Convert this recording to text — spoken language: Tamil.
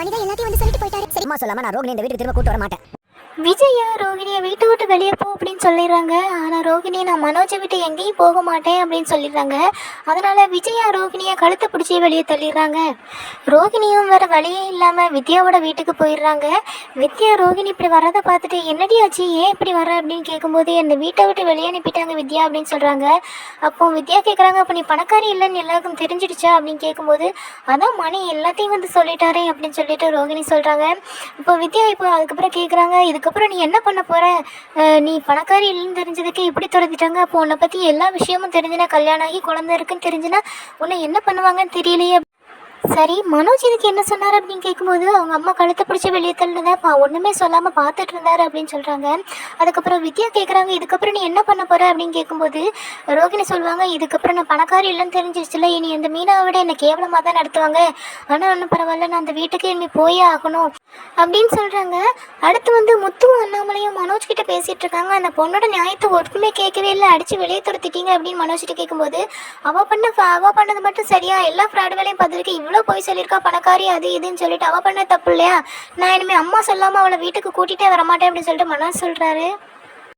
மனிதன் எல்லாத்தையும் வந்து சொல்லிட்டு போயிட்டாரு. சரிமா சொல்லாம நான் ரோகிணி இந்த வீட்டுக்கு திரும்ப கூட்டு வர மாட்டேன். விஜயா ரோகிணியை வீட்டை விட்டு வெளியே போ அப்படின்னு சொல்லிடுறாங்க. ஆனால் ரோகிணி நான் மனோஜை விட்டு எங்கேயும் போக மாட்டேன் அப்படின்னு சொல்லிடுறாங்க. அதனால விஜயா ரோகிணியை கழுத்தை பிடிச்சி வெளியே தள்ளிடுறாங்க. ரோகிணியும் வேற வழியே இல்லாமல் வித்யாவோட வீட்டுக்கு போயிடுறாங்க. வித்யா ரோகிணி இப்படி வர்றதை பார்த்துட்டு என்னடி ஆச்சு? ஏன் இப்படி வர அப்படின்னு கேட்கும்போது என்னை வீட்டை விட்டு வெளியே அனுப்பிட்டாங்க வித்யா அப்படின்னு சொல்கிறாங்க அப்போ வித்யா கேட்குறாங்க அப்போ நீ பணக்காரி இல்லைன்னு எல்லாருக்கும் தெரிஞ்சிடுச்சா? அப்படின்னு கேட்கும்போது அதான் மணி எல்லாத்தையும் வந்து சொல்லிட்டாரே அப்படின்னு சொல்லிட்டு ரோகிணி சொல்கிறாங்க இப்போ வித்யா இப்போ அதுக்கப்புறம் கேட்குறாங்க இதுக்கு அதுக்கப்புறம் நீ என்ன பண்ண போகிற நீ பணக்காரி இல்லைன்னு தெரிஞ்சதுக்கு இப்படி துரத்திட்டாங்க. அப்போ உன்னை பற்றி எல்லா விஷயமும் தெரிஞ்சுனா கல்யாணம் ஆகி குழந்தை இருக்குன்னு தெரிஞ்சுனா உன்னை என்ன பண்ணுவாங்கன்னு தெரியலையே. சரி மனோஜ் இதுக்கு என்ன சொன்னார் அப்படின்னு கேட்கும்போது அவங்க அம்மா கழுத்தை பிடிச்சி வெளியே தள்ளினதை ஒன்றுமே சொல்லாமல் பார்த்துட்டு இருந்தார் அப்படின்னு சொல்கிறாங்க அதுக்கப்புறம் வித்யா கேட்குறாங்க இதுக்கப்புறம் நீ என்ன பண்ண போகிற அப்படின்னு கேட்கும்போது ரோகிணி சொல்லுவாங்க இதுக்கப்புறம் நான் பணக்காரி இல்லைன்னு தெரிஞ்சிருச்சுல இனி அந்த மீனாவை விட என்னை கேவலமாக தான் நடத்துவாங்க. ஆனால் ஒன்றும் பரவாயில்ல நான் அந்த வீட்டுக்கு இனிமே போயே ஆகணும். அப்படின்னு சொல்கிறாங்க அடுத்து வந்து முத்துவும் அண்ணாமலையும் மனோஜ் கிட்ட பேசிகிட்டு இருக்காங்க. அந்த பொண்ணோட நியாயத்தை ஒருக்குமே கேட்கவே இல்லை. அடித்து வெளியே துரத்திட்டீங்க அப்படின்னு மனோஜ் கிட்ட கேட்கும்போது அவள் பண்ண அவள் பண்ணது மட்டும் சரியா? எல்லா ஃப்ராட் வேலையும் பார்த்துருக்கு இவ்வளோ போய் சொல்லியிருக்கா பணக்காரி அது இதுன்னு சொல்லிட்டு. அவ பண்ண தப்பு இல்லையா? நான் இனிமே அம்மா சொல்லாம அவளை வீட்டுக்கு கூட்டிகிட்டே வர மாட்டேன் அப்படின்னு சொல்லிட்டு மனோஜ் சொல்றாரு.